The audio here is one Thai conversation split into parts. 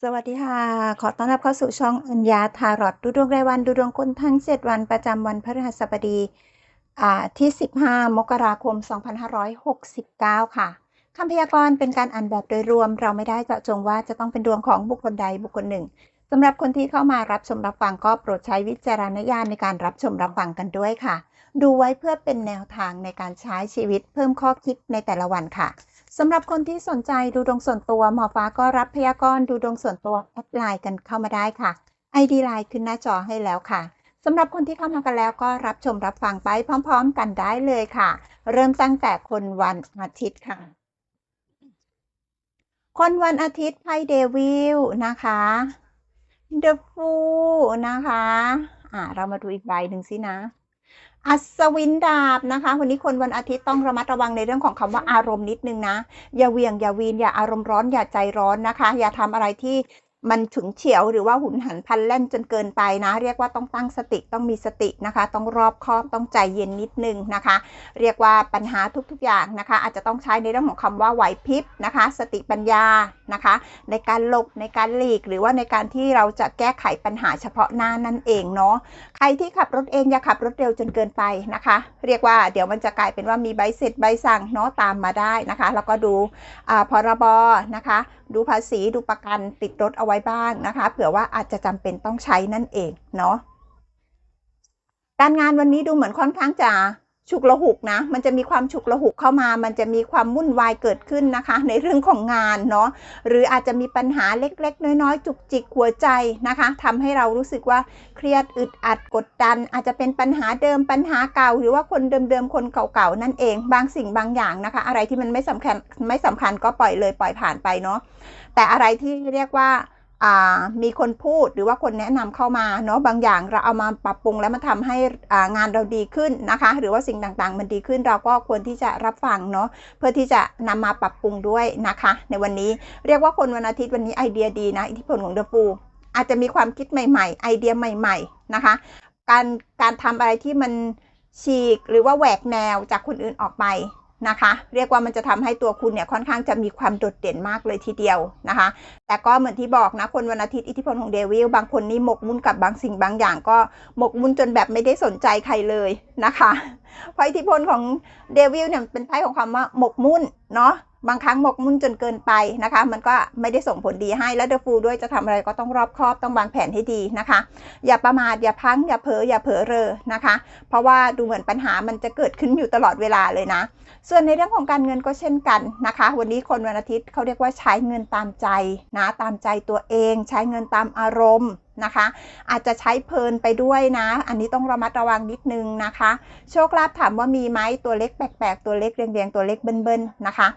สวัสดีค่ะ ขอต้อนรับเข้าสู่ช่องอัญญาทารอตดูดวงรายวันดูดวงคนทั้ง 7 วันประจำวันพฤหัสบดีอ่าที่ 15 มกราคม 2569 ค่ะคำพยากรณ์เป็นการอ่านแบบโดยรวม เราไม่ได้เจาะจงว่าจะต้องเป็นดวงของบุคคลใดบุคคลหนึ่งสำหรับคนที่เข้ามารับชมรับฟังก็โปรดใช้วิจารณญาณในการรับชมรับฟังกันด้วยค่ะ ดูไว้เพื่อเป็นแนวทางในการใช้ชีวิตเพิ่มข้อคิดในแต่ละวันค่ะ สำหรับคนที่สนใจดูดวงส่วนตัวหมอฟ้าก็รับพยากรณ์ดูดวงส่วนตัวแอดไลน์กันเข้ามาได้ค่ะ ID ไลน์ขึ้นหน้าจอให้แล้วค่ะสำหรับคนที่เข้ามากันแล้วก็รับชมรับฟังไปพร้อม ๆ กันได้เลยค่ะ เริ่มตั้งแต่คนวันอาทิตย์ค่ะ คนวันอาทิตย์ไพ่เดวิลนะคะ The Fool นะคะ อ่าเรามาดูอีกใบหนึ่งสินะ อัศวินดาบนะคะ วันนี้คนวันอาทิตย์ต้องระมัดระวังในเรื่องของคำว่าอารมณ์นิดนึงนะ อย่าเวียงอย่าวีนอย่าอารมณ์ร้อนอย่าใจร้อนนะคะ อย่าทำอะไรที่ มันฉุนเฉียวหรือว่าหุนหันพันแล่นจนเกินไปนะ เรียกว่าต้องตั้งสติต้องมีสตินะคะ ต้องรอบคอบต้องใจเย็นนิดนึงนะคะ เรียกว่าปัญหาทุกๆอย่างนะคะ อาจจะต้องใช้ในเรื่องของคำว่าไหวพริบนะคะ สติปัญญานะคะ ในการหลบในการหลีก หรือว่าในการที่เราจะแก้ไขปัญหาเฉพาะหน้านั่นเองเนาะใครที่ขับรถเองอย่าขับรถเร็วจนเกินไปนะคะ เรียกว่าเดี๋ยวมันจะกลายเป็นว่ามีใบเสร็จใบสั่งเนาะตามมาได้นะคะ แล้วก็ดูอ่าพรบนะคะ ดูภาษีดูประกันติดรถเอาไว้บ้างนะคะเผื่อว่าอาจจะจำเป็นต้องใช้นั่นเองเนาะการงานวันนี้ดูเหมือนค่อนข้างจะฉุกละหุกนะ มันจะมีความฉุกละหุกเข้ามา มันจะมีความวุ่นวายเกิดขึ้นนะคะ ในเรื่องของงานเนาะ หรืออาจจะมีปัญหาเล็ก ๆ น้อยๆ จุกจิกหัวใจนะคะทำให้เรารู้สึกว่าเครียดอึดอัดกดดัน อาจจะเป็นปัญหาเดิมปัญหาเก่า หรือว่าคนเดิมๆ คนเก่าๆ นั่นเอง บางสิ่งบางอย่างนะคะ อะไรที่มันไม่สำคัญไม่สำคัญก็ปล่อยเลยปล่อยผ่านไปเนาะ แต่อะไรที่เรียกว่า มีคนพูดหรือว่าคนแนะนำเข้ามาเนาะบางอย่างเราเอามาปรับปรุงแล้วมันทำให้งานเราดีขึ้นนะคะ หรือว่าสิ่งต่างๆ มันดีขึ้นเราก็ควรที่จะรับฟังเนาะเพื่อที่จะนำมาปรับปรุงด้วยนะคะ ในวันนี้เรียกว่าคนวันอาทิตย์วันนี้ไอเดียดีนะอิทธิพลของเดอะฟูอาจจะมีความคิดใหม่ๆ ไอเดียใหม่ ๆนะคะ การการทำอะไรที่มันฉีกหรือว่าแหวกแนวจากคนอื่นออกไป นะคะ เรียกว่ามันจะทำให้ตัวคุณเนี่ยค่อนข้างจะมีความโดดเด่นมากเลยทีเดียวนะคะ แต่ก็เหมือนที่บอกนะคนวันอาทิตย์อิทธิพลของเดวิลบางคนนี่หมกมุ่นกับบางสิ่งบางอย่างก็หมกมุ่นจนแบบไม่ได้สนใจใครเลยนะคะเพราะอิทธิพลของเดวิลเนี่ยเป็นไพ่ของคำว่าหมกมุ่นเนาะ บางครั้งหมกมุ่นจนเกินไปนะคะ มันก็ไม่ได้ส่งผลดีให้แล้วเดอะฟูด้วยจะทำอะไรก็ต้องรอบคอบต้องวางแผนให้ดีนะคะ อย่าประมาทอย่าพังอย่าเผลออย่าเผลอเรอนะคะ เพราะว่าดูเหมือนปัญหามันจะเกิดขึ้นอยู่ตลอดเวลาเลยนะ ส่วนในเรื่องของการเงินก็เช่นกันนะคะ วันนี้คนวันอาทิตย์เขาเรียกว่าใช้เงินตามใจนะตามใจตัวเอง ใช้เงินตามอารมณ์นะคะ อาจจะใช้เพลินไปด้วยนะ อันนี้ต้องระมัดระวังนิดนึงนะคะ โชคลาภถามว่ามีไหมตัวเล็กแปลกๆ ตัวเล็กเรียงๆ ตัวเล็กเบิ้ลๆนะคะ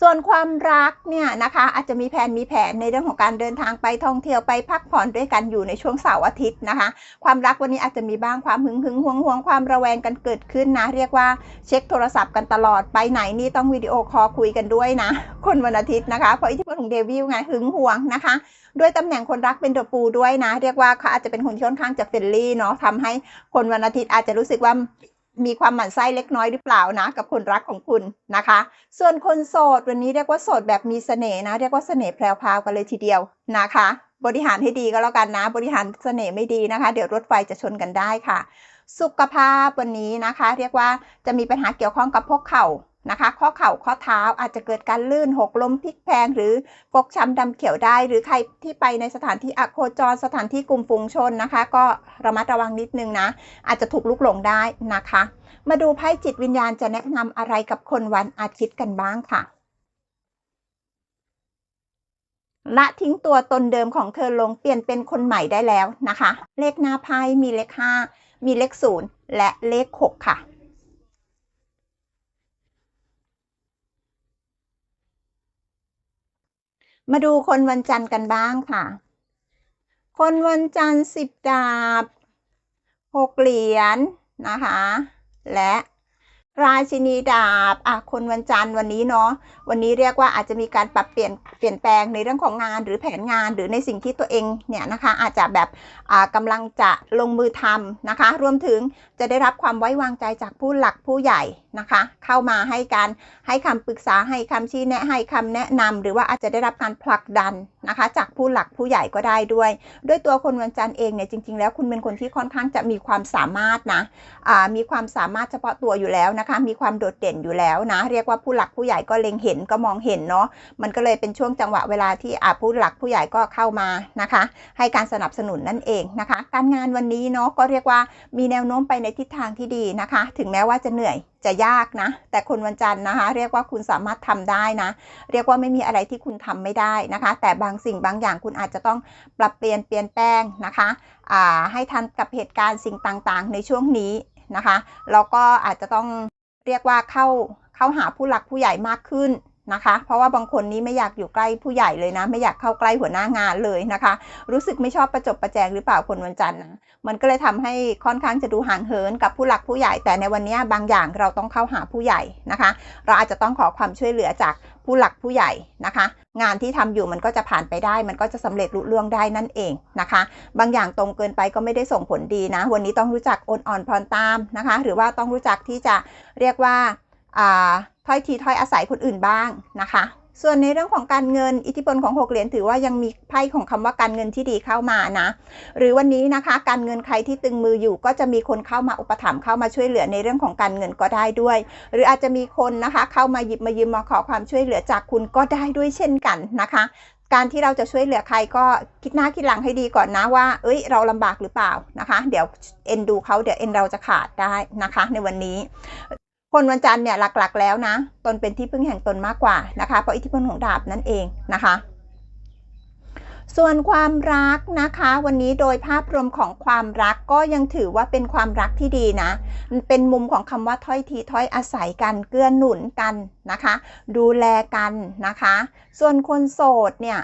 ส่วนความรักเนี่ยนะคะอาจจะมีแผนมีแผนในเรื่องของการเดินทางไปท่องเที่ยวไปพักผ่อนด้วยกันอยู่ในช่วงเสาร์อาทิตย์นะคะ ความรักวันนี้อาจจะมีบ้างความหึงหึงหวงหวงความระแวงกันเกิดขึ้นนะ เรียกว่าเช็คโทรศัพท์กันตลอดไปไหนนี่ต้องวิดีโอคอลคุยกันด้วยนะ คนวันอาทิตย์นะคะเพราะอิทธิพลของเดวิลไงหึงหวงนะคะด้วยตำแหน่งคนรักเป็นเดอะฟูด้วยนะ เรียกว่าเขาอาจจะเป็นคนค่อนข้างจะเฟรนลี่เนาะทำให้คนวันอาทิตย์อาจจะรู้สึกว่า มีความหมั่นไส้เล็กน้อยหรือเปล่านะ กับคนรักของคุณนะคะ ส่วนคนโสดวันนี้เรียกว่าโสดแบบมีเสน่ห์นะ เรียกว่าเสน่ห์แพรวาวกันเลยทีเดียวนะคะ บริหารให้ดีก็แล้วกันนะ บริหารเสน่ห์ไม่ดีนะคะ เดี๋ยวรถไฟจะชนกันได้ค่ะ สุขภาพวันนี้นะคะ เรียกว่าจะมีปัญหาเกี่ยวข้องกับพวกเข่า นะคะ ข้อเข่าข้อเท้าอาจจะเกิดการลื่นหกล้มพลิกแพงหรือฟกช้ำดำเขียวได้ หรือใครที่ไปในสถานที่อโคจรสถานที่กลุ่มฝูงชนนะคะ ก็ระมัดระวังนิดนึงนะ อาจจะถูกลุกหลงได้นะคะ มาดูไพ่จิตวิญญาณจะแนะนำอะไรกับคนวันอาทิตย์กันบ้างค่ะละทิ้งตัวตนเดิมของเธอลงเปลี่ยนเป็นคนใหม่ได้แล้วนะคะ เลขหน้าไพ่มีเลขห้ามีเลขศูนย์และเลขหกค่ะ มาดูคนวันจันทร์กันบ้างค่ะ คนวันจันทร์สิบดาบหกเหรียญนนะคะ และ ราชินีดาบอะคนวันจันทร์วันนี้เนาะวันนี้เรียกว่าอาจจะมีการปรับเปลี่ยนเปลี่ยนแปลงในเรื่องของงานหรือแผนงานหรือในสิ่งที่ตัวเองเนี่ยนะคะ อาจจะแบบอ่ากำลังจะลงมือทำนะคะ รวมถึงจะได้รับความไว้วางใจจากผู้หลักผู้ใหญ่นะคะ เข้ามาให้การให้คำปรึกษาให้คำชี้แนะให้คำแนะนำหรือว่าอาจจะได้รับการผลักดัน นะคะ จากผู้หลักผู้ใหญ่ก็ได้ด้วย ด้วยตัวคนวันจันทร์เองเนี่ยจริง ๆ แล้วคุณเป็นคนที่ค่อนข้างจะมีความสามารถนะมีความสามารถเฉพาะตัวอยู่แล้วนะคะ มีความโดดเด่นอยู่แล้วนะ เรียกว่าผู้หลักผู้ใหญ่ก็เล็งเห็นก็มองเห็นเนาะมันก็เลยเป็นช่วงจังหวะเวลาที่ผู้หลักผู้ใหญ่ก็เข้ามานะคะ ให้การสนับสนุนนั่นเองนะคะ การงานวันนี้เนาะก็เรียกว่ามีแนวโน้มไปในทิศทางที่ดีนะคะ ถึงแม้ว่าจะเหนื่อย จะยากนะ แต่คนวันจันทร์นะคะ เรียกว่าคุณสามารถทำได้นะ เรียกว่าไม่มีอะไรที่คุณทำไม่ได้นะคะ แต่บางสิ่งบางอย่างคุณอาจจะต้องปรับเปลี่ยนเปลี่ยนแปลงนะคะอ่าให้ทันกับเหตุการณ์สิ่งต่างๆ ในช่วงนี้นะคะแล้วก็อาจจะต้องเรียกว่าเข้าเข้าหาผู้หลักผู้ใหญ่มากขึ้น นะคะ เพราะว่าบางคนนี้ไม่อยากอยู่ใกล้ผู้ใหญ่เลยนะ ไม่อยากเข้าใกล้หัวหน้างานเลยนะคะ รู้สึกไม่ชอบประจบประแจงหรือเปล่าคนวันจันทร์นะมันก็เลยทำให้ค่อนข้างจะดูห่างเหินกับผู้หลักผู้ใหญ่ แต่ในวันนี้บางอย่างเราต้องเข้าหาผู้ใหญ่นะคะ เราอาจจะต้องขอความช่วยเหลือจากผู้หลักผู้ใหญ่นะคะ งานที่ทำอยู่มันก็จะผ่านไปได้ มันก็จะสำเร็จลุล่วงได้นั่นเองนะคะ บางอย่างตรงเกินไปก็ไม่ได้ส่งผลดีนะ วันนี้ต้องรู้จักอดอ่อนพรตามนะคะ หรือว่าต้องรู้จักที่จะเรียกว่าอ่า ถ้อยทีถ้อยอาศัยคนอื่นบ้างนะคะ ส่วนในเรื่องของการเงินอิทธิพลของหกเหรียญถือว่ายังมีไพ่ของคำว่าการเงินที่ดีเข้ามานะ หรือวันนี้นะคะ การเงินใครที่ตึงมืออยู่ ก็จะมีคนเข้ามาอุปถัมภ์เข้ามาช่วยเหลือในเรื่องของการเงินก็ได้ด้วย หรืออาจจะมีคนนะคะ เข้ามาหยิบมายืมมาขอความช่วยเหลือจากคุณก็ได้ด้วยเช่นกันนะคะการที่เราจะช่วยเหลือใครก็คิดหน้าคิดหลังให้ดีก่อนนะว่า เอ้ย เราลำบากหรือเปล่านะคะ เดี๋ยวเอ็นดูเขาเดี๋ยวเอ็นเราจะขาดได้นะคะ ในวันนี้ คนวันจันทร์เนี่ยหลักๆ แล้วนะ ตนเป็นที่พึ่งแห่งตนมากกว่านะคะ เพราะอิทธิพลของดาบนั่นเองนะคะ ส่วนความรักนะคะ วันนี้โดยภาพรวมของความรักก็ยังถือว่าเป็นความรักที่ดีนะ เป็นมุมของคำว่าถ้อยทีถ้อยอาศัยกันเกื้อหนุนกันนะคะ ดูแลกันนะคะ ส่วนคนโสดเนี่ย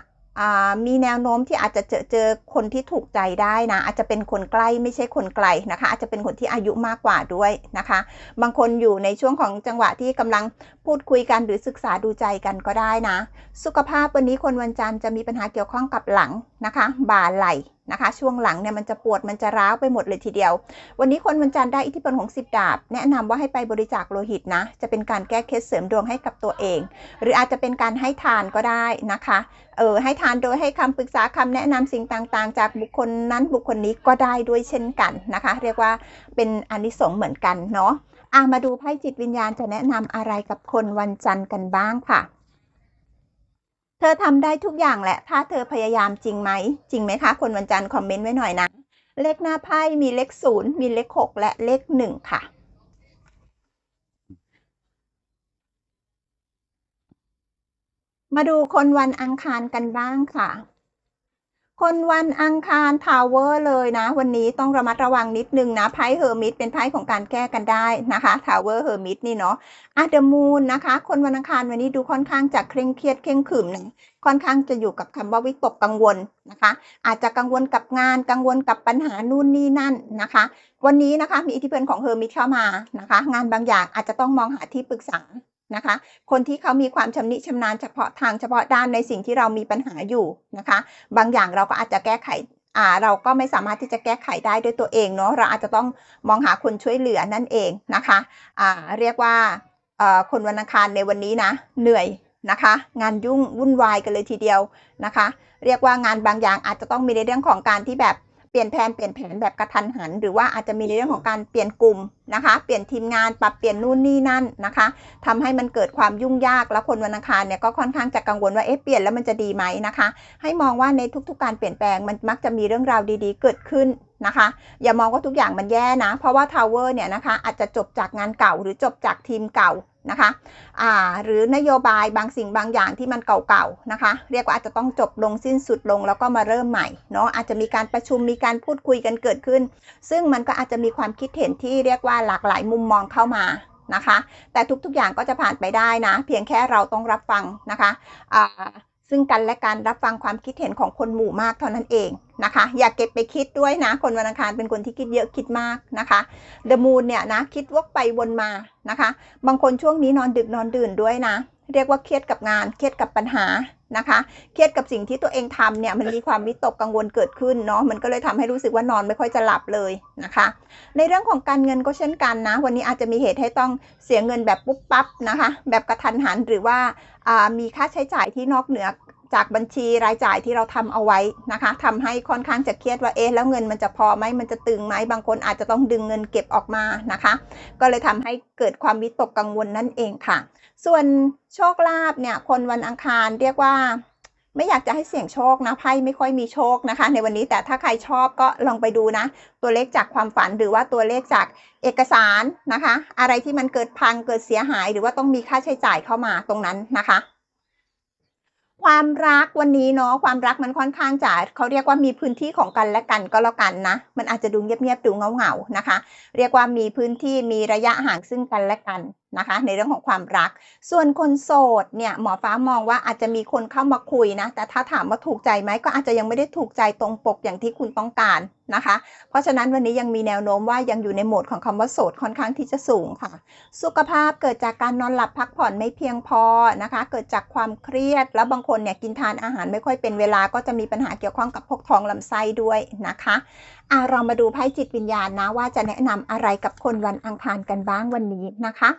มีแนวโน้มที่อาจจะเจอเจอคนที่ถูกใจได้นะ อาจจะเป็นคนใกล้ไม่ใช่คนไกลนะคะ อาจจะเป็นคนที่อายุมากกว่าด้วยนะคะ บางคนอยู่ในช่วงของจังหวะที่กำลัง พูดคุยกันหรือศึกษาดูใจกันก็ได้นะ สุขภาพวันนี้คนวันจันทร์จะมีปัญหาเกี่ยวข้องกับหลังนะคะ บ่าไหล่นะคะ ช่วงหลังเนี่ยมันจะปวดมันจะร้าวไปหมดเลยทีเดียว วันนี้คนวันจันทร์ได้อิทธิพลของสิบดาบ แนะนำว่าให้ไปบริจาคโลหิตนะ จะเป็นการแก้เคล็ดเสริมดวงให้กับตัวเอง หรืออาจจะเป็นการให้ทานก็ได้นะคะ เออให้ทานโดยให้คำปรึกษาคำแนะนำสิ่งต่างๆ จากบุคคลนั้นบุคคลนี้ก็ได้ด้วยเช่นกันนะคะ เรียกว่าเป็นอนิสงส์เหมือนกันเนาะ อะมาดูไพ่จิตวิญญาณจะแนะนำอะไรกับคนวันจันทร์กันบ้างค่ะ เธอทำได้ทุกอย่างแหละ ถ้าเธอพยายามจริงไหม จริงไหมคะ คนวันจันทร์คอมเมนต์ไว้หน่อยนะ เลขหน้าไพ่มีเลขศูนย์มีเลขหกและเลขหนึ่งค่ะมาดูคนวันอังคารกันบ้างค่ะ คนวันอังคารทาวเวอร์เลยนะ วันนี้ต้องระมัดระวังนิดนึงนะไพ่เฮอร์มิตเป็นไพ่ของการแก้กันได้นะคะทาวเวอร์เฮอร์มิตนี่เนาะอาเดมูนนะคะ คนวันอังคารวันนี้ดูค่อนข้างจะเคร่งเครียดเคร่งขรึมนะค่อนข้างจะอยู่กับคำว่าวิตกกังวลนะคะ อาจจะกังวลกับงานกังวลกับปัญหานู่นนี่นั่นนะคะ วันนี้นะคะมีอิทธิพลของเฮอร์มิตเข้ามานะคะ งานบางอย่างอาจจะต้องมองหาที่ปรึกษา นะคะ คนที่เขามีความชำนิชำนาญเฉพาะทางเฉพาะด้านในสิ่งที่เรามีปัญหาอยู่นะคะ บางอย่างเราก็อาจจะแก้ไขอ่าเราก็ไม่สามารถที่จะแก้ไขได้ด้วยตัวเองเนาะเราอาจจะต้องมองหาคนช่วยเหลือนั่นเองนะคะอ่าเรียกว่าเอ่อคนวันอังคารในวันนี้นะเหนื่อยนะคะ งานยุ่งวุ่นวายกันเลยทีเดียวนะคะ เรียกว่างานบางอย่างอาจจะต้องมีในเรื่องของการที่แบบ เปลี่ยนแผนเปลี่ยนแผนแบบกระทันหัน หรือว่าอาจจะมีในเรื่องของการเปลี่ยนกลุ่มนะคะ เปลี่ยนทีมงานปรับเปลี่ยนนู่นนี่นั่นนะคะทำให้มันเกิดความยุ่งยากแล้วคนวันอังคารเนี่ยก็ค่อนข้างจะกังวลว่าเอ๊ะเปลี่ยนแล้วมันจะดีไหมนะคะ ให้มองว่าในทุกๆการเปลี่ยนแปลงมันมักจะมีเรื่องราวดีๆ เกิดขึ้น นะคะ อย่ามองว่าทุกอย่างมันแย่นะ เพราะว่าทาวเวอร์เนี่ยนะคะอาจจะจบจากงานเก่าหรือจบจากทีมเก่านะคะอ่าหรือนโยบายบางสิ่งบางอย่างที่มันเก่าๆนะคะ เรียกว่าอาจจะต้องจบลงสิ้นสุดลงแล้วก็มาเริ่มใหม่เนาะอาจจะมีการประชุมมีการพูดคุยกันเกิดขึ้น ซึ่งมันก็อาจจะมีความคิดเห็นที่เรียกว่าหลากหลายมุมมองเข้ามานะคะ แต่ทุกๆอย่างก็จะผ่านไปได้นะ เพียงแค่เราต้องรับฟังนะคะอ่า ซึ่งกันและการรับฟังความคิดเห็นของคนหมู่มากเท่านั้นเองนะคะ อย่าเก็บไปคิดด้วยนะ คนวันอังคารเป็นคนที่คิดเยอะคิดมากนะคะเดอะมูนเนี่ยนะคิดวกไปวนมานะคะ บางคนช่วงนี้นอนดึกนอนดื่นด้วยนะ เรียกว่าเครียดกับงานเครียดกับปัญหานะคะ เครียดกับสิ่งที่ตัวเองทำเนี่ยมันมีความวิตกกังวลเกิดขึ้นเนาะมันก็เลยทำให้รู้สึกว่านอนไม่ค่อยจะหลับเลยนะคะ ในเรื่องของการเงินก็เช่นกันนะ วันนี้อาจจะมีเหตุให้ต้องเสียเงินแบบปุ๊บปั๊บนะคะ แบบกระทันหันหรือว่ามีค่าใช้จ่ายที่นอกเหนือจากบัญชีรายจ่ายที่เราทำเอาไว้นะคะทำให้ค่อนข้างจะเครียดว่าเอ๊ะแล้วเงินมันจะพอไหมมันจะตึงไหมบางคนอาจจะต้องดึงเงินเก็บออกมานะคะ ก็เลยทำให้เกิดความวิตกกังวลนั่นเองค่ะ ส่วนโชคลาภเนี่ย คนวันอังคารเรียกว่า ไม่อยากจะให้เสี่ยงโชคนะไพ่ไม่ค่อยมีโชคนะคะ ในวันนี้แต่ถ้าใครชอบก็ลองไปดูนะ ตัวเลขจากความฝันหรือว่าตัวเลขจากเอกสารนะคะ อะไรที่มันเกิดพังเกิดเสียหาย หรือว่าต้องมีค่าใช้จ่ายเข้ามาตรงนั้นนะคะความรักวันนี้เนาะความรักมันค่อนข้างจะเขาเรียกว่ามีพื้นที่ของกันและกันก็แล้วกันนะ มันอาจจะดูเงียบๆดูเงาๆนะคะ เรียกว่ามีพื้นที่มีระยะห่างซึ่งกันและกัน นะคะ ในเรื่องของความรัก ส่วนคนโสดเนี่ยหมอฟ้ามองว่าอาจจะมีคนเข้ามาคุยนะ แต่ถ้าถามว่าถูกใจไหมก็อาจจะยังไม่ได้ถูกใจตรงปกอย่างที่คุณต้องการนะคะ เพราะฉะนั้นวันนี้ยังมีแนวโน้มว่ายังอยู่ในโหมดของคำว่าโสดค่อนข้างที่จะสูงค่ะ สุขภาพเกิดจากการนอนหลับพักผ่อนไม่เพียงพอนะคะ เกิดจากความเครียด แล้วบางคนเนี่ยกินทานอาหารไม่ค่อยเป็นเวลาก็จะมีปัญหาเกี่ยวข้องกับพวกท้องลำไส้ด้วยนะคะอะเรามาดูไพ่จิตวิญญาณนะว่าจะแนะนำอะไรกับคนวันอังคารกันบ้างวันนี้นะคะ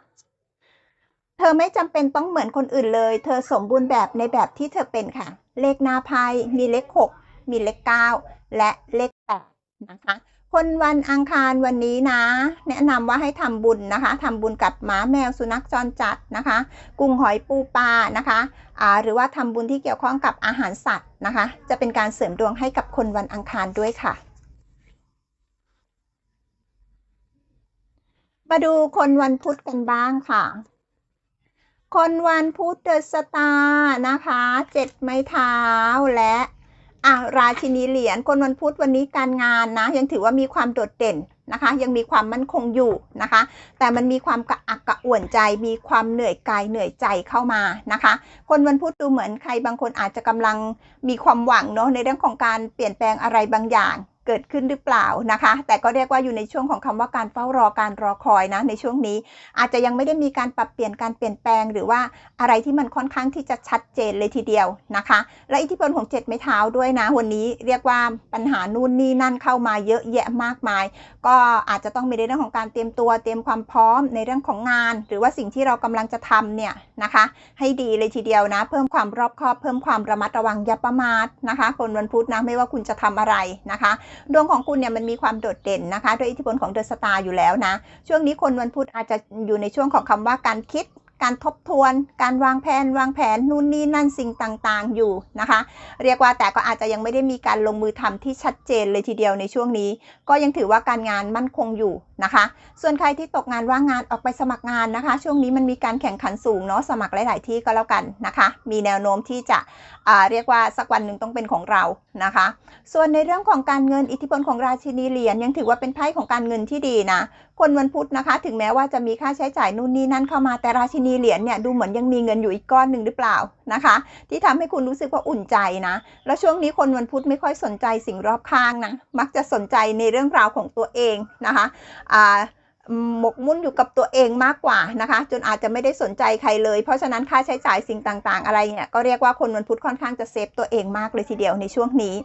เธอไม่จำเป็นต้องเหมือนคนอื่นเลย เธอสมบูรณ์แบบในแบบที่เธอเป็นค่ะ เลขหน้าไพ่มีเลข 6 มีเลข 9 และเลข8นะคะคนวันอังคารวันนี้นะ แนะนำว่าให้ทำบุญนะคะทำบุญกับหมาแมวสุนัขจรจัดนะคะ กุ้งหอยปูปลานะคะอ่าหรือว่าทำบุญที่เกี่ยวข้องกับอาหารสัตว์นะคะ จะเป็นการเสริมดวงให้กับคนวันอังคารด้วยค่ะ มาดูคนวันพุธกันบ้างค่ะ คนวันพุธเดอะสตาร์นะคะเจ็ดไม้เท้าและอะราชินีเหรียญคนวันพุธวันนี้การงานนะ ยังถือว่ามีความโดดเด่นนะคะ ยังมีความมั่นคงอยู่นะคะ แต่มันมีความกระอักกระอ่วนใจ มีความเหนื่อยกายเหนื่อยใจเข้ามานะคะ คนวันพุธดูเหมือนใครบางคนอาจจะกำลังมีความหวังเนาะในเรื่องของการเปลี่ยนแปลงอะไรบางอย่าง เกิดขึ้นหรือเปล่านะคะ แต่ก็เรียกว่าอยู่ในช่วงของคำว่าการเฝ้ารอการรอคอยนะในช่วงนี้ อาจจะยังไม่ได้มีการปรับเปลี่ยนการเปลี่ยนแปลง หรือว่าอะไรที่มันค่อนข้างที่จะชัดเจนเลยทีเดียวนะคะ และอิทธิพลของเจ็ดไม้เท้าด้วยนะ วันนี้เรียกว่าปัญหานู่นนี่นั่นเข้ามาเยอะแยะมากมาย ก็อาจจะต้องมีในเรื่องของการเตรียมตัวเตรียมความพร้อมในเรื่องของงาน หรือว่าสิ่งที่เรากำลังจะทำเนี่ยนะคะ ให้ดีเลยทีเดียวนะ เพิ่มความรอบคอบเพิ่มความระมัดระวังอย่าประมาทนะคะ คนวันพุธนะไม่ว่าคุณจะทำอะไรนะคะดวงของคุณเนี่ยมันมีความโดดเด่นนะคะด้วยอิทธิพลของเดอะสตาร์อยู่แล้วนะ ช่วงนี้คนวันพุธอาจจะอยู่ในช่วงของคำว่าการคิดการทบทวน การวางแผน วางแผน นู่นนี่นั่นสิ่งต่างๆ อยู่นะคะ เรียกว่าแต่ก็อาจจะยังไม่ได้มีการลงมือทำที่ชัดเจนเลยทีเดียวในช่วงนี้ ก็ยังถือว่าการงานมั่นคงอยู่ นะคะ ส่วนใครที่ตกงานว่างงานออกไปสมัครงานนะคะ ช่วงนี้มันมีการแข่งขันสูงเนาะสมัครหลาย ๆ ที่ก็แล้วกันนะคะ มีแนวโน้มที่จะเรียกว่าสักวันหนึ่งต้องเป็นของเรานะคะ ส่วนในเรื่องของการเงินอิทธิพลของราชินีเหรียญยังถือว่าเป็นไพ่ของการเงินที่ดีนะคนวันพุธนะคะ ถึงแม้ว่าจะมีค่าใช้จ่ายนู่นนี่นั่นเข้ามาแต่ราชินีเหรียญเนี่ยดูเหมือนยังมีเงินอยู่อีกก้อนหนึ่งหรือเปล่านะคะ ที่ทำให้คุณรู้สึกว่าอุ่นใจนะแล้วช่วงนี้คนวันพุธไม่ค่อยสนใจสิ่งรอบข้างนะมักจะสนใจในเรื่องราวของตัวเองนะคะหมกมุ่นอยู่กับตัวเองมากกว่านะคะ จนอาจจะไม่ได้สนใจใครเลย เพราะฉะนั้นค่าใช้จ่ายสิ่งต่างๆ อะไรเนี่ยก็เรียกว่าคนวันพุธค่อนข้างจะเซฟตัวเองมากเลยทีเดียวในช่วงนี้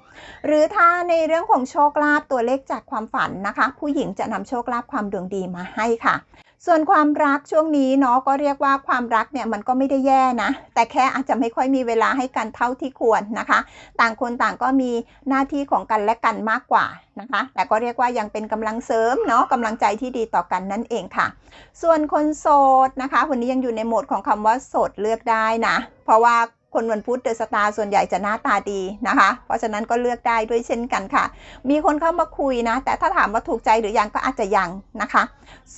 หรือถ้าในเรื่องของโชคลาภตัวเลขจากความฝันนะคะ ผู้หญิงจะนำโชคลาภความดวงดีมาให้ค่ะ ส่วนความรักช่วงนี้เนาะก็เรียกว่าความรักเนี่ยมันก็ไม่ได้แย่นะ แต่แค่อาจจะไม่ค่อยมีเวลาให้กันเท่าที่ควรนะคะ ต่างคนต่างก็มีหน้าที่ของกันและกันมากกว่านะคะ แต่ก็เรียกว่ายังเป็นกำลังเสริมเนาะกำลังใจที่ดีต่อกันนั่นเองค่ะ ส่วนคนโสดนะคะ วันนี้ยังอยู่ในโหมดของคำว่าโสดเลือกได้นะ เพราะว่า คนวันพุธเดอะสตาร์ส่วนใหญ่จะหน้าตาดีนะคะ เพราะฉะนั้นก็เลือกได้ด้วยเช่นกันค่ะ มีคนเข้ามาคุยนะ แต่ถ้าถามว่าถูกใจหรือยังก็อาจจะยังนะคะ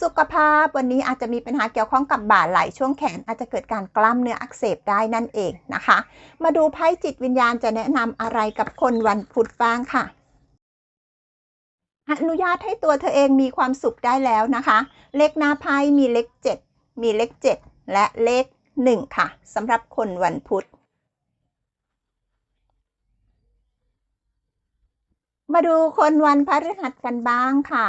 สุขภาพวันนี้อาจจะมีปัญหาเกี่ยวข้องกับบ่าไหล่ช่วงแขนอาจจะเกิดการกล้ามเนื้ออักเสบได้นั่นเองนะคะ มาดูไพ่จิตวิญญาณจะแนะนำอะไรกับคนวันพุธบ้างค่ะอนุญาตให้ตัวเธอเองมีความสุขได้แล้วนะคะ เลขหน้าไพ่มีเลข 7 มีเลข 7 และเลข 1 ค่ะสำหรับคนวันพุธ มาดูคนวันพฤหัสกันบ้างค่ะ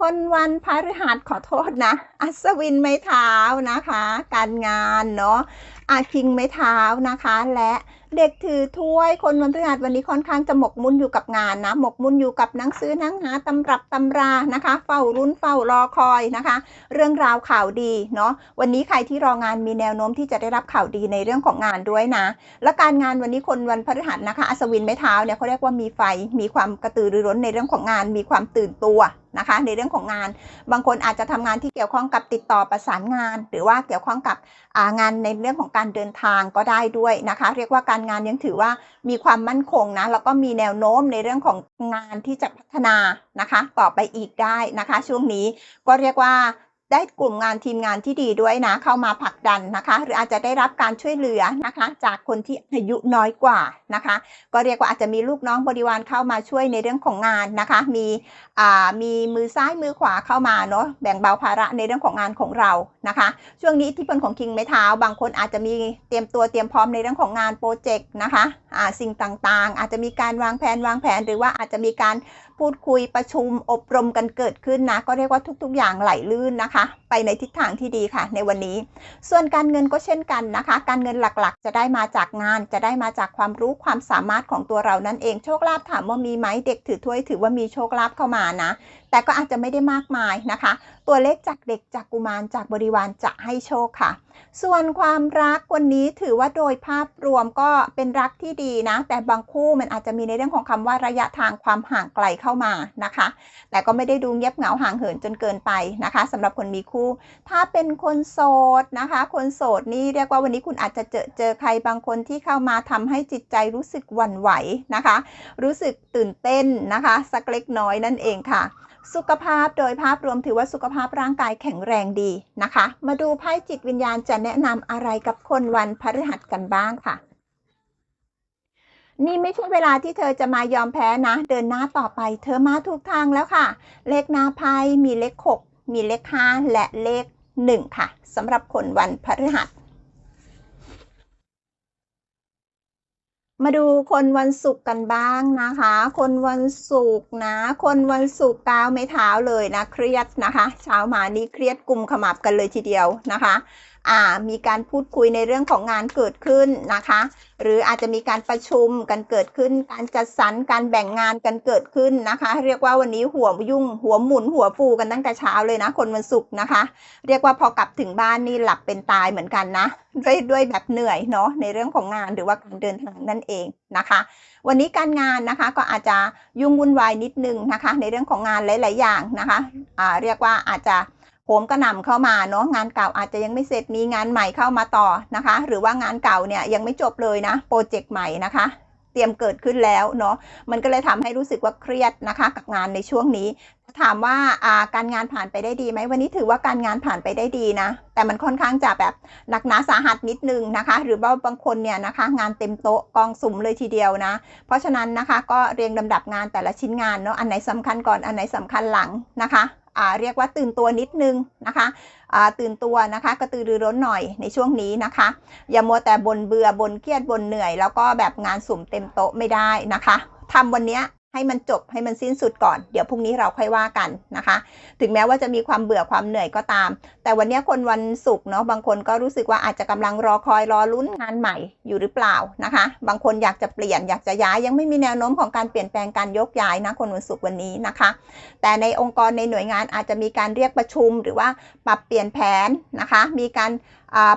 คนวันพฤหัสขอโทษนะ อัศวินไม้เท้านะคะ การงานเนาะ อาคิงไม้เท้านะคะ และเด็กถือถ้วยคนวันพฤหัสวันนี้ค่อนข้างจะหมกมุ่นอยู่กับงานนะ หมกมุ่นอยู่กับหนังสือหนังหาตำรับตำรานะคะ เฝ้ารุ้นเฝ้ารอคอยนะคะ เรื่องราวข่าวดีเนาะวันนี้ใครที่รองานมีแนวโน้มที่จะได้รับข่าวดีในเรื่องของงานด้วยนะ และการงานวันนี้คนวันพฤหัสนะคะอัศวินไม้เท้าเนี่ยเขาเรียกว่ามีไฟ มีความกระตือรือร้นในเรื่องของงาน มีความตื่นตัวนะคะ ในเรื่องของงาน บางคนอาจจะทำงานที่เกี่ยวข้องกับติดต่อประสานงาน หรือว่าเกี่ยวข้องกับงานในเรื่องของการการเดินทางก็ได้ด้วยนะคะ เรียกว่าการงานยังถือว่ามีความมั่นคงนะแล้วก็มีแนวโน้มในเรื่องของงานที่จะพัฒนานะคะ ต่อไปอีกได้นะคะ ช่วงนี้ก็เรียกว่า ได้กลุ่มงานทีมงานที่ดีด้วยนะ เข้ามาผลักดันนะคะ หรืออาจจะได้รับการช่วยเหลือนะคะ จากคนที่อายุน้อยกว่านะคะ ก็เรียกว่าอาจจะมีลูกน้องบริวารเข้ามาช่วยในเรื่องของงานนะคะ มีอ่ามีมือซ้ายมือขวาเข้ามาเนาะแบ่งเบาภาระในเรื่องของงานของเรานะคะ ช่วงนี้ที่พลของคิงไม้เท้า บางคนอาจจะมีเตรียมตัวเตรียมพร้อมในเรื่องของงานโปรเจกต์นะคะอ่าสิ่งต่างๆ อาจจะมีการวางแผนวางแผน หรือว่าอาจจะมีการ พูดคุยประชุมอบรมกันเกิดขึ้นนะ ก็เรียกว่าทุก ๆ อย่างไหลลื่นนะคะ ไปในทิศทางที่ดีค่ะ ในวันนี้ ส่วนการเงินก็เช่นกันนะคะ การเงินหลักๆ จะได้มาจากงาน จะได้มาจากความรู้ความสามารถของตัวเรานั่นเอง โชคลาภถามว่ามีไหมเด็กถือถ้วยถือว่ามีโชคลาภเข้ามานะ แต่ก็อาจจะไม่ได้มากมายนะคะ ตัวเลขจากเด็กจากกุมารจากบริวารจะให้โชคค่ะ ส่วนความรักวันนี้ถือว่าโดยภาพรวมก็เป็นรักที่ดีนะ แต่บางคู่มันอาจจะมีในเรื่องของคำว่าระยะทางความห่างไกลเข้ามานะคะ แต่ก็ไม่ได้ดูเงียบเหงาห่างเหินจนเกินไปนะคะสำหรับคนมีคู่ถ้าเป็นคนโสดนะคะ คนโสดนี่เรียกว่าวันนี้คุณอาจจะเจอเจอใครบางคนที่เข้ามาทำให้จิตใจรู้สึกหวั่นไหวนะคะ รู้สึกตื่นเต้นนะคะ สักเล็กน้อยนั่นเองค่ะสุขภาพโดยภาพรวมถือว่าสุขภาพร่างกายแข็งแรงดีนะคะ มาดูไพ่จิตวิญญาณจะแนะนำอะไรกับคนวันพฤหัสกันบ้างค่ะ นี่ไม่ใช่เวลาที่เธอจะมายอมแพ้นะ เดินหน้าต่อไป เธอมาถูกทางแล้วค่ะ เลขหน้าไพ่มีเลข6 มีเลข 5 และเลข 1 ค่ะสำหรับคนวันพฤหัส มาดูคนวันศุกร์กันบ้างนะคะ คนวันศุกร์นะ คนวันศุกร์ก้าวไม่เท้าเลยนะ เครียดนะคะ เช้ามานี้เครียดกลุ่มขมับกันเลยทีเดียวนะคะ มีการพูดคุยในเรื่องของงานเกิดขึ้นนะคะ หรืออาจจะมีการประชุมกันเกิดขึ้น การจัดสรรการแบ่งงานกันเกิดขึ้นนะคะ เรียกว่าวันนี้หัวยุ่งหัวหมุนหัวฟูกันตั้งแต่เช้าเลยนะ คนวันศุกร์นะคะ เรียกว่าพอกลับถึงบ้านนี่หลับเป็นตายเหมือนกันนะ ด้วยด้วยแบบเหนื่อยเนาะในเรื่องของงานหรือว่าการเดินทางนั่นเองนะคะ วันนี้การงานนะคะก็อาจจะยุ่งวุ่นวายนิดนึงนะคะ ในเรื่องของงานหลาย ๆ อย่างนะคะอ่าเรียกว่าอาจจะ มกระหน่ำเข้ามาเนาะงานเก่าอาจจะยังไม่เสร็จมีงานใหม่เข้ามาต่อนะคะ หรือว่างานเก่าเนี่ยยังไม่จบเลยนะโปรเจกต์ใหม่นะคะเตรียมเกิดขึ้นแล้วเนาะ มันก็เลยทำให้รู้สึกว่าเครียดนะคะ กับงานในช่วงนี้ ถามว่าาการงานผ่านไปได้ดีไหมวันนี้ถือว่าการงานผ่านไปได้ดีนะ แต่มันค่อนข้างจะแบบหนักหนาสาหัสนิดนึงนะคะ หรือว่าบางคนเนี่ยนะคะ งานเต็มโต๊ะกองสุ่มเลยทีเดียวนะ เพราะฉะนั้นนะคะก็เรียงลำดับงานแต่ละชิ้นงานเนาะ อันไหนสำคัญก่อน อันไหนสำคัญหลังนะคะ เรียกว่าตื่นตัวนิดนึงนะคะตื่นตัวนะคะกระตือรือร้นหน่อยในช่วงนี้นะคะ อย่ามัวแต่บนเบื่อบนเครียดบนเหนื่อย แล้วก็แบบงานสุ่มเต็มโต๊ะไม่ได้นะคะทำวันนี้ ให้มันจบให้มันสิ้นสุดก่อน เดี๋ยวพรุ่งนี้เราค่อยว่ากันนะคะ ถึงแม้ว่าจะมีความเบื่อความเหนื่อยก็ตาม แต่วันนี้คนวันศุกร์เนาะบางคนก็รู้สึกว่าอาจจะกำลังรอคอยรอลุ้นงานใหม่อยู่หรือเปล่านะคะ บางคนอยากจะเปลี่ยนอยากจะย้ายยังไม่มีแนวโน้มของการเปลี่ยนแปลงการยกย้ายนะคนวันศุกร์วันนี้นะคะ แต่ในองค์กรในหน่วยงานอาจจะมีการเรียกประชุม หรือว่าปรับเปลี่ยนแผนนะคะ มีการ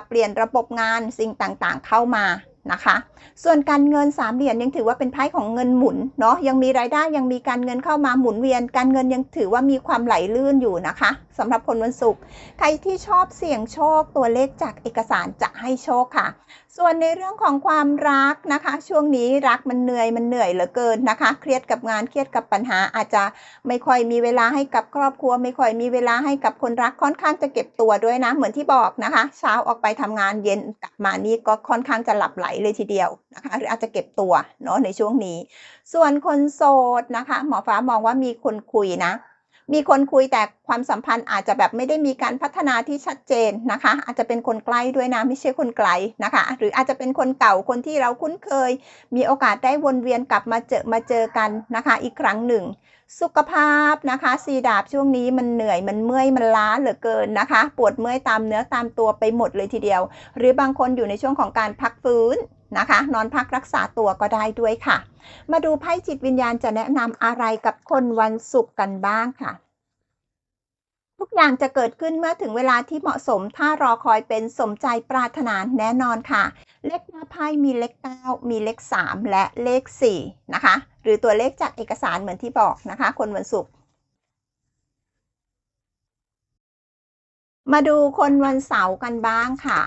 เปลี่ยนระบบงานสิ่งต่างๆ เข้ามา นะคะ ส่วนการเงินสามเหรียญยังถือว่าเป็นไพ่ของเงินหมุนเนาะยังมีรายได้ยังมีการเงินเข้ามาหมุนเวียน การเงินยังถือว่ามีความไหลลื่นอยู่นะคะสำหรับคนวันศุกร์ใครที่ชอบเสี่ยงโชคตัวเลขจากเอกสารจะให้โชคค่ะ ส่วนในเรื่องของความรักนะคะ ช่วงนี้รักมันเหนื่อยมันเหนื่อยเหลือเกินนะคะ เครียดกับงานเครียดกับปัญหาอาจจะไม่ค่อยมีเวลาให้กับครอบครัว ไม่ค่อยมีเวลาให้กับคนรักค่อนข้างจะเก็บตัวด้วยนะ เหมือนที่บอกนะคะ เช้าออกไปทำงานเย็นกลับมานี่ก็ค่อนข้างจะหลับไหลเลยทีเดียวนะคะ หรืออาจจะเก็บตัวเนาะในช่วงนี้ ส่วนคนโสดนะคะ หมอฟ้ามองว่ามีคนคุยนะ มีคนคุยแต่ความสัมพันธ์อาจจะแบบไม่ได้มีการพัฒนาที่ชัดเจนนะคะ อาจจะเป็นคนใกล้ด้วยนะไม่ใช่คนไกลนะคะ หรืออาจจะเป็นคนเก่าคนที่เราคุ้นเคย มีโอกาสได้วนเวียนกลับมาเจอมาเจอกันนะคะ อีกครั้งหนึ่ง สุขภาพนะคะสีดาบช่วงนี้มันเหนื่อยมันเมื่อยมันล้าเหลือเกินนะคะ ปวดเมื่อยตามเนื้อตามตัวไปหมดเลยทีเดียว หรือบางคนอยู่ในช่วงของการพักฟื้นนะคะ นอนพักรักษาตัวก็ได้ด้วยค่ะ มาดูไพ่จิตวิญญาณจะแนะนำอะไรกับคนวันศุกร์กันบ้างค่ะ ทุกอย่างจะเกิดขึ้นเมื่อถึงเวลาที่เหมาะสม ถ้ารอคอยเป็นสมใจปรารถนาแน่นอนค่ะ เลขหน้าไพ่มีเลข 9 มีเลข 3 และเลข 4 นะคะ หรือตัวเลขจากเอกสารเหมือนที่บอกนะคะ คนวันศุกร์มาดูคนวันเสาร์กันบ้างค่ะ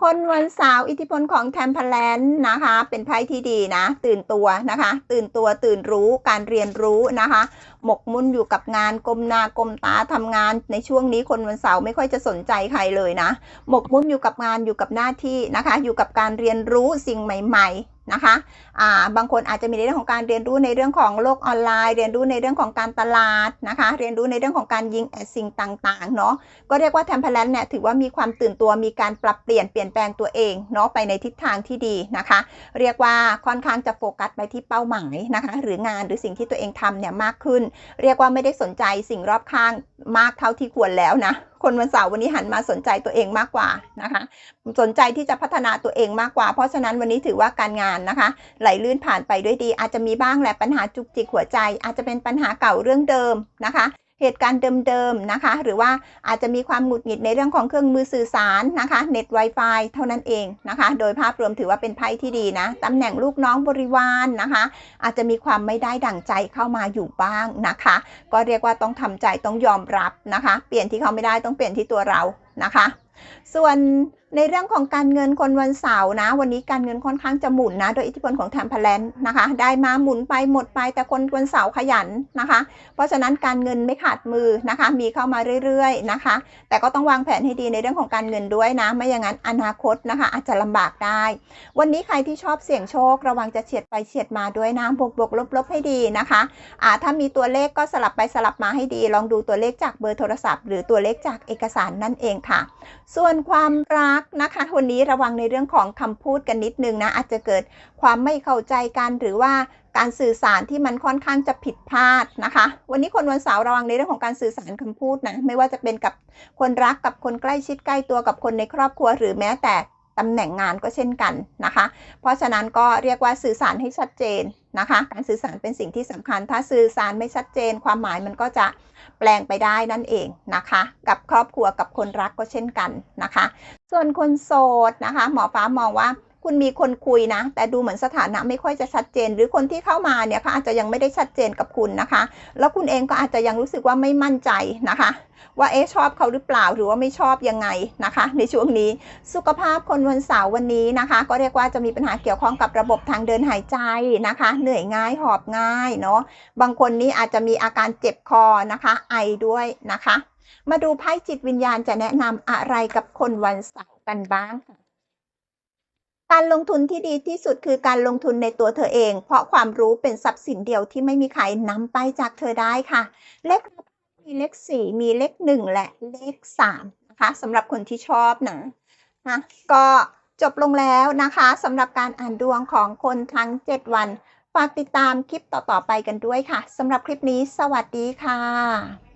คนวันเสาร์อิทธิพลของแทมเพลนนะคะ เป็นไพ่ที่ดีนะ ตื่นตัวนะคะ ตื่นตัวตื่นรู้การเรียนรู้นะคะ หมกมุ่นอยู่กับงานกลมหนากลมตาทำงานในช่วงนี้คนวันเสาร์ไม่ค่อยจะสนใจใครเลยนะ หมกมุ่นอยู่กับงานอยู่กับหน้าที่นะคะ อยู่กับการเรียนรู้สิ่งใหม่ ๆนะคะอ่าบางคนอาจจะมีในเรื่องของการเรียนรู้ในเรื่องของโลกออนไลน์ เรียนรู้ในเรื่องของการตลาดนะคะ เรียนรู้ในเรื่องของการยิงแอดสิ่งต่างๆ เนาะก็เรียกว่าแทมเพลนเนี่ยถือว่ามีความตื่นตัว มีการปรับเปลี่ยนเปลี่ยนแปลงตัวเองเนาะไปในทิศทางที่ดีนะคะ เรียกว่าค่อนข้างจะโฟกัสไปที่เป้าหมายนะคะ หรืองานหรือสิ่งที่ตัวเองทำเนี่ยมากขึ้นเรียกว่าไม่ได้สนใจสิ่งรอบข้างมากเท่าที่ควรแล้วนะ คนวันเสาร์วันนี้หันมาสนใจตัวเองมากกว่านะคะ สนใจที่จะพัฒนาตัวเองมากกว่า เพราะฉะนั้นวันนี้ถือว่าการงานนะคะ ไหลลื่นผ่านไปด้วยดี อาจจะมีบ้างแหละปัญหาจุกจิกหัวใจ อาจจะเป็นปัญหาเก่าเรื่องเดิมนะคะ เหตุการณ์เดิมๆนะคะ หรือว่าอาจจะมีความหงุดหงิดในเรื่องของเครื่องมือสื่อสารนะคะเน็ต Wi-Fi เท่านั้นเองนะคะ โดยภาพรวมถือว่าเป็นไพ่ที่ดีนะตำแหน่งลูกน้องบริวารนนะคะ อาจจะมีความไม่ได้ดั่งใจเข้ามาอยู่บ้างนะคะ ก็เรียกว่าต้องทำใจต้องยอมรับนะคะ เปลี่ยนที่เขาไม่ได้ต้องเปลี่ยนที่ตัวเรานะคะ ส่วน ในเรื่องของการเงินคนวันเสาร์นะ วันนี้การเงินค่อนข้างจะหมุนนะ โดยอิทธิพลของแทมเพลนนะคะ ได้มาหมุนไปหมดไปแต่คนวันเสาร์ขยันนะคะ เพราะฉะนั้นการเงินไม่ขาดมือนะคะ มีเข้ามาเรื่อยๆนะคะ แต่ก็ต้องวางแผนให้ดีในเรื่องของการเงินด้วยนะ ไม่อย่างนั้นอนาคตนะคะ อาจจะลำบากได้ วันนี้ใครที่ชอบเสี่ยงโชค ระวังจะเฉียดไปเฉียดมาด้วยนะบวกบวกลบลบให้ดีนะคะอ่าถ้ามีตัวเลขก็สลับไปสลับมาให้ดี ลองดูตัวเลขจากเบอร์โทรศัพท์ หรือตัวเลขจากเอกสารนั่นเองค่ะ ส่วนความรักนะคะวันนี้ระวังในเรื่องของคำพูดกันนิดนึงนะ อาจจะเกิดความไม่เข้าใจกันหรือว่าการสื่อสารที่มันค่อนข้างจะผิดพลาดนะคะ วันนี้คนวันเสาร์ระวังในเรื่องของการสื่อสารคำพูดนะ ไม่ว่าจะเป็นกับคนรักกับคนใกล้ชิดใกล้ตัวกับคนในครอบครัว หรือแม้แต่ ตำแหน่งงานก็เช่นกันนะคะ เพราะฉะนั้นก็เรียกว่าสื่อสารให้ชัดเจนนะคะ การสื่อสารเป็นสิ่งที่สำคัญ ถ้าสื่อสารไม่ชัดเจน ความหมายมันก็จะแปลงไปได้นั่นเองนะคะ กับครอบครัวกับคนรักก็เช่นกันนะคะ ส่วนคนโสดนะคะ หมอฟ้ามองว่า คุณมีคนคุยนะ แต่ดูเหมือนสถานะไม่ค่อยจะชัดเจน หรือคนที่เข้ามาเนี่ยเขาอาจจะยังไม่ได้ชัดเจนกับคุณนะคะ แล้วคุณเองก็อาจจะยังรู้สึกว่าไม่มั่นใจนะคะ ว่าเอ๊ชอบเขาหรือเปล่าหรือว่าไม่ชอบยังไงนะคะ ในช่วงนี้สุขภาพคนวันเสาร์วันนี้นะคะ ก็เรียกว่าจะมีปัญหาเกี่ยวข้องกับระบบทางเดินหายใจนะคะ เหนื่อยง่ายหอบง่ายเนาะบางคนนี้อาจจะมีอาการเจ็บคอนะคะ ไอด้วยนะคะ มาดูไพ่จิตวิญญาณจะแนะนำอะไรกับคนวันเสาร์กันบ้างค่ะ การลงทุนที่ดีที่สุดคือการลงทุนในตัวเธอเอง เพราะความรู้เป็นทรัพย์สินเดียวที่ไม่มีใครนำไปจากเธอได้ค่ะ เลขมีเลขสี่มีเลขหนึ่งและเลขสามนะคะสำหรับคนที่ชอบนะนะก็จบลงแล้วนะคะสำหรับการอ่านดวงของคนทั้ง 7 วัน ฝากติดตามคลิปต่อๆไปกันด้วยค่ะสำหรับคลิปนี้สวัสดีค่ะ